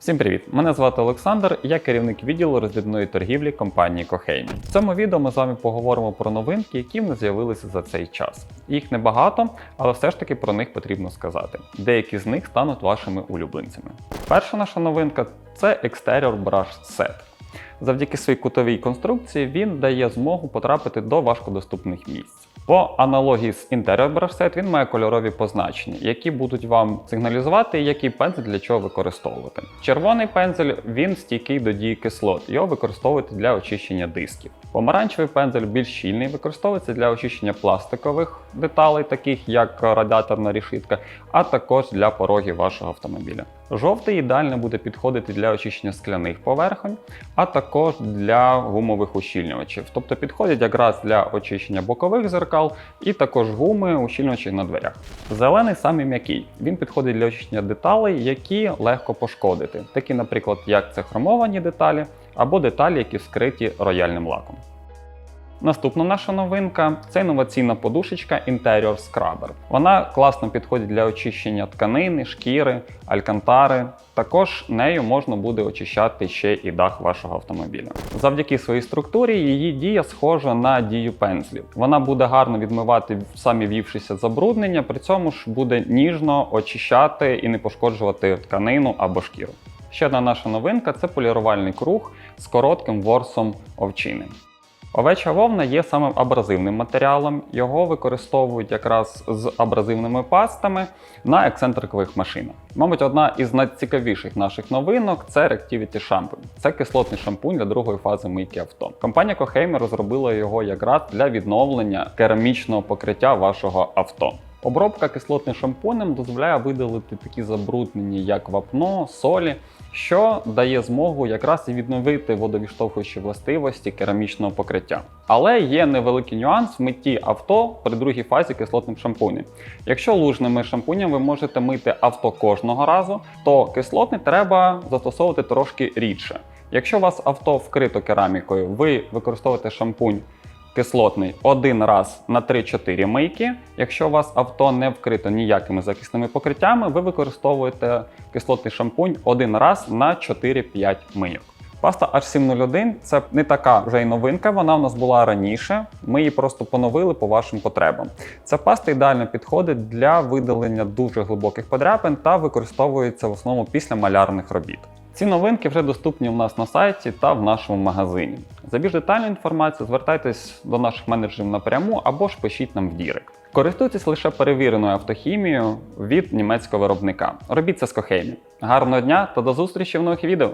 Всім привіт! Мене звати Олександр, я керівник відділу роздрібної торгівлі компанії Кохеймі. В цьому відео ми з вами поговоримо про новинки, які в нас з'явилися за цей час. Їх небагато, але все ж таки про них потрібно сказати. Деякі з них стануть вашими улюбленцями. Перша наша новинка це Exterior Brush Set. Завдяки своїй кутовій конструкції він дає змогу потрапити до важкодоступних місць. По аналогії з Interior Brush він має кольорові позначення, які будуть вам сигналізувати, який пензель для чого використовувати. Червоний пензель він стійкий до дії кислот, його використовують для очищення дисків. Помаранчевий пензель більш щільний, використовується для очищення пластикових деталей, таких як радіаторна рішитка, а також для порогів вашого автомобіля. Жовтий ідеально буде підходити для очищення скляних поверхонь, а також для гумових ущільнювачів. Тобто підходять якраз для очищення бокових зеркал і також гуми ущільнювачів на дверях. Зелений самий м'який. Він підходить для очищення деталей, які легко пошкодити, такі, наприклад, як це хромовані деталі або деталі, які вскриті рояльним лаком. Наступна наша новинка це інноваційна подушечка Interior Scrubber. Вона класно підходить для очищення тканини, шкіри, алькантари. Також нею можна буде очищати ще і дах вашого автомобіля. Завдяки своїй структурі її дія схожа на дію пензлів. Вона буде гарно відмивати самі вівшися забруднення, при цьому ж буде ніжно очищати і не пошкоджувати тканину або шкіру. Ще одна наша новинка це полірувальний круг з коротким ворсом овчини. Овеча вовна є самим абразивним матеріалом. Його використовують якраз з абразивними пастами на ексцентрикових машинах. Мабуть, одна із найцікавіших наших новинок це Reactivity шампунь. Це кислотний шампунь для другої фази мийки авто. Компанія Coheime розробила його якраз для відновлення керамічного покриття вашого авто. Обробка кислотним шампунем дозволяє видалити такі забруднення, як вапно, солі, що дає змогу якраз і відновити водовідштовхуючі властивості керамічного покриття. Але є невеликий нюанс в митті авто при другій фазі кислотним шампунем. Якщо лужними шампунем ви можете мити авто кожного разу, то кислотний треба застосовувати трошки рідше. Якщо у вас авто вкрито керамікою, ви використовуєте шампунь кислотний один раз на 3-4 мийки. Якщо у вас авто не вкрито ніякими захисними покриттями, ви використовуєте кислотний шампунь один раз на 4-5 мийок. Паста H701 це не така вже й новинка, вона у нас була раніше. Ми її просто поновили по вашим потребам. Ця паста ідеально підходить для видалення дуже глибоких подряпин та використовується в основному після малярних робіт. Ці новинки вже доступні у нас на сайті та в нашому магазині. За більш детальну інформацію звертайтесь до наших менеджерів напряму або ж пишіть нам в Дірект. Користуйтесь лише перевіреною автохімією від німецького виробника. Робіть це з Кохеймі. Гарного дня та до зустрічі в нових відео!